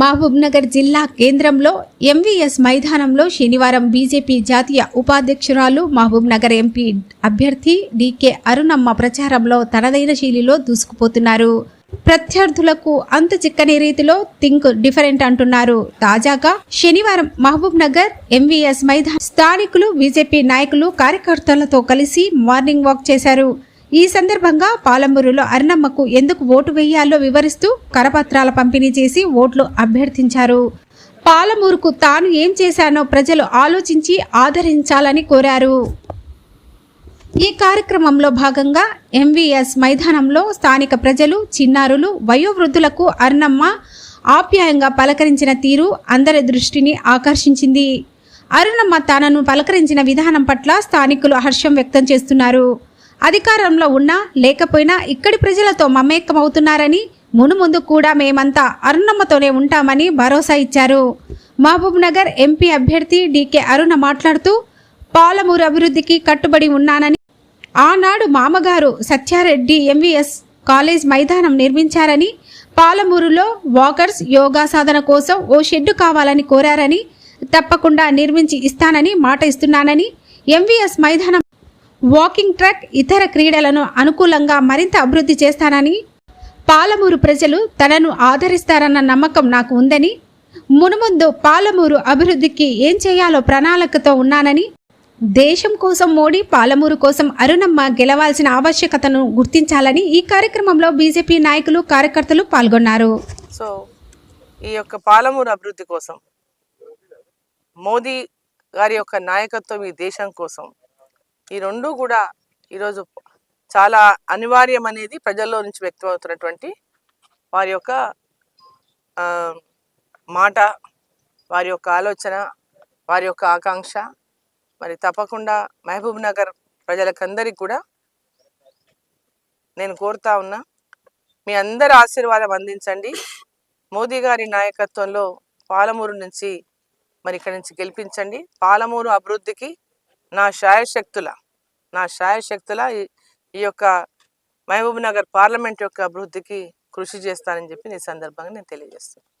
మహబూబ్నగర్ జిల్లా కేంద్రంలో ఎంవీఎస్ మైదానంలో శనివారం బీజేపీ జాతీయ ఉపాధ్యక్షురాలు మహబూబ్నగర్ ఎంపీ అభ్యర్థి డీకే అరుణమ్మ ప్రచారంలో తనదైన శైలిలో దూసుకుపోతున్నారు. ప్రత్యర్థులకు అంతు చిక్కని రీతిలో థింక్ డిఫరెంట్ అంటున్నారు. తాజాగా శనివారం మహబూబ్ నగర్ ఎంవీఎస్ మైదాన్ స్థానికులు బీజేపీ నాయకులు కార్యకర్తలతో కలిసి మార్నింగ్ వాక్ చేశారు. ఈ సందర్భంగా పాలమూరులో అరుణమ్మకు ఎందుకు ఓటు వేయాలో వివరిస్తూ కరపత్రాల పంపిణీ చేసి ఓట్లు అభ్యర్థించారు. పాలమూరుకు తాను ఏం చేశానో ప్రజలు ఆలోచించి ఆదరించాలని కోరారు. ఈ కార్యక్రమంలో భాగంగా ఎంవీఎస్ మైదానంలో స్థానిక ప్రజలు చిన్నారులు వయోవృద్ధులకు అరుణమ్మ ఆప్యాయంగా పలకరించిన తీరు అందరి దృష్టిని ఆకర్షించింది. అరుణమ్మ తనను పలకరించిన విధానం పట్ల స్థానికులు హర్షం వ్యక్తం చేస్తున్నారు. అధికారంలో ఉన్నా లేకపోయినా ఇక్కడి ప్రజలతో మమేకమవుతున్నారని మునుముందు కూడా మేమంతా అరుణమ్మతోనే ఉంటామని భరోసా ఇచ్చారు. మహబూబ్ నగర్ ఎంపీ అభ్యర్థి డీకే అరుణ మాట్లాడుతూ పాలమూరు అభివృద్ధికి కట్టుబడి ఉన్నానని ఆనాడు మామగారు సత్యారెడ్డి ఎంవీఎస్ కాలేజ్ మైదానం నిర్మించారని పాలమూరులో వాకర్స్ యోగా సాధన కోసం ఓ షెడ్డు కావాలని కోరారని తప్పకుండా నిర్మించి ఇస్తానని మాట ఇస్తున్నానని ఎంవీఎస్ మైదానం వాకింగ్ ట్రాక్ ఇతర క్రీడలను అనుకూలంగా మరింత అభివృద్ధి చేస్తానని పాలమూరు ప్రజలు తనను ఆదరిస్తారన్న నమ్మకం నాకు ఉందని మునుముందు పాలమూరు అభివృద్ధికి ఏం చేయాలో ప్రణాళికతో ఉన్నానని దేశం కోసం మోడీ పాలమూరు కోసం అరుణమ్మ గెలవాల్సిన ఆవశ్యకతను గుర్తించాలని ఈ కార్యక్రమంలో బీజేపీ నాయకులు కార్యకర్తలు పాల్గొన్నారు. సో ఈ యొక్క పాలమూరు అభివృద్ధి కోసం మోదీ గారి యొక్క నాయకత్వం ఈ దేశం కోసం ఈ రెండు కూడా ఈరోజు చాలా అనివార్యం అనేది ప్రజల్లో నుంచి వ్యక్తమవుతున్నటువంటి వారి యొక్క మాట వారి యొక్క ఆలోచన వారి యొక్క ఆకాంక్ష. మరి తప్పకుండా మహబూబ్ నగర్ ప్రజలకందరికీ కూడా నేను కోరుతా ఉన్నా మీ అందరి ఆశీర్వాదం అందించండి. మోదీ గారి నాయకత్వంలో పాలమూరు నుంచి మరి ఇక్కడి నుంచి గెలిపించండి. పాలమూరు అభివృద్ధికి నా శాయశక్తుల నా శాయశక్తుల ఈ- ఈ యొక్క మహబూబ్ నగర్ పార్లమెంట్ యొక్క అభివృద్ధికి కృషి చేస్తానని చెప్పి ఈ సందర్భంగా నేను తెలియజేస్తున్నాను.